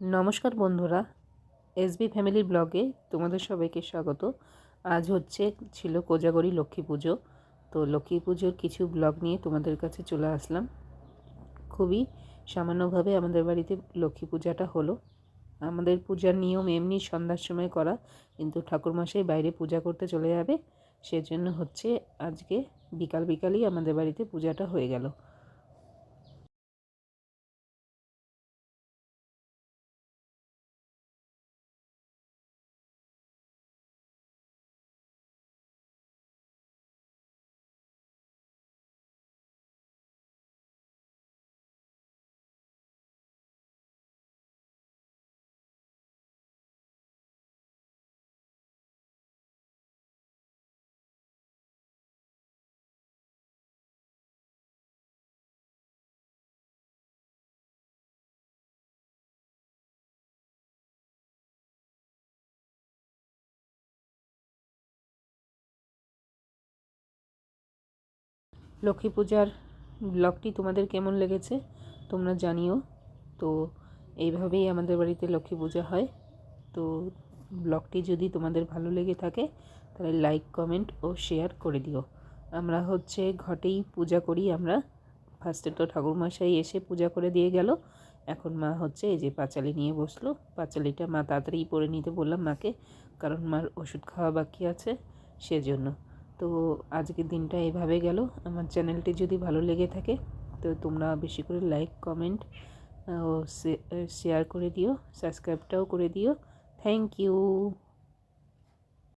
নমস্কার বন্ধুরা, SB family ব্লগে তোমাদের সবাইকে স্বাগত। আজ হচ্ছে, ছিল কোজাগরি লক্ষ্মী পুজো। তো লক্ষ্মী পুজোর কিছু ব্লগ নিয়ে তোমাদের কাছে চলে আসলাম। খুবই সামান্যভাবে আমাদের বাড়িতে লক্ষ্মী পূজাটা হলো। আমাদের পূজার নিয়ম এমনি সন্ধ্যার সময় করা, কিন্তু ঠাকুরমশাই বাইরে পূজা করতে চলে যাবে। সেজন্য হচ্ছে, আজকে বিকাল বিকালই আমাদের বাড়িতে পূজাটা হয়ে গেল। লক্ষ্মী পূজার ব্লগটি তোমাদের কেমন লেগেছে, তোমরা জানিও। তো এইভাবেই আমাদের বাড়িতে লক্ষ্মী পূজা হয়। তো ব্লগটি যদি তোমাদের ভালো লেগে থাকে, তাহলে লাইক, কমেন্ট ও শেয়ার করে দিও। আমরা হচ্ছে ঘটেই পূজা করি আমরা। ফার্স্টে তো ঠাকুরমশাই এসে পূজা করে দিয়ে গেল। এখন মা হচ্ছে এই যে পাঁচালি নিয়ে বসল। পাঁচালিটা মা তাড়াতাড়ি পরে নিতে বললাম মাকে, কারণ মার ওষুধ খাওয়া বাকি আছে, সেজন্য। তো আজকের দিনটা এভাবে গেল। আমার চ্যানেলটি যদি ভালো লেগে থাকে, তো তোমরা বেশি করে লাইক কমেন্ট ও শেয়ার করে দিও সাবস্ক্রাইবটাও করে দিও। Thank you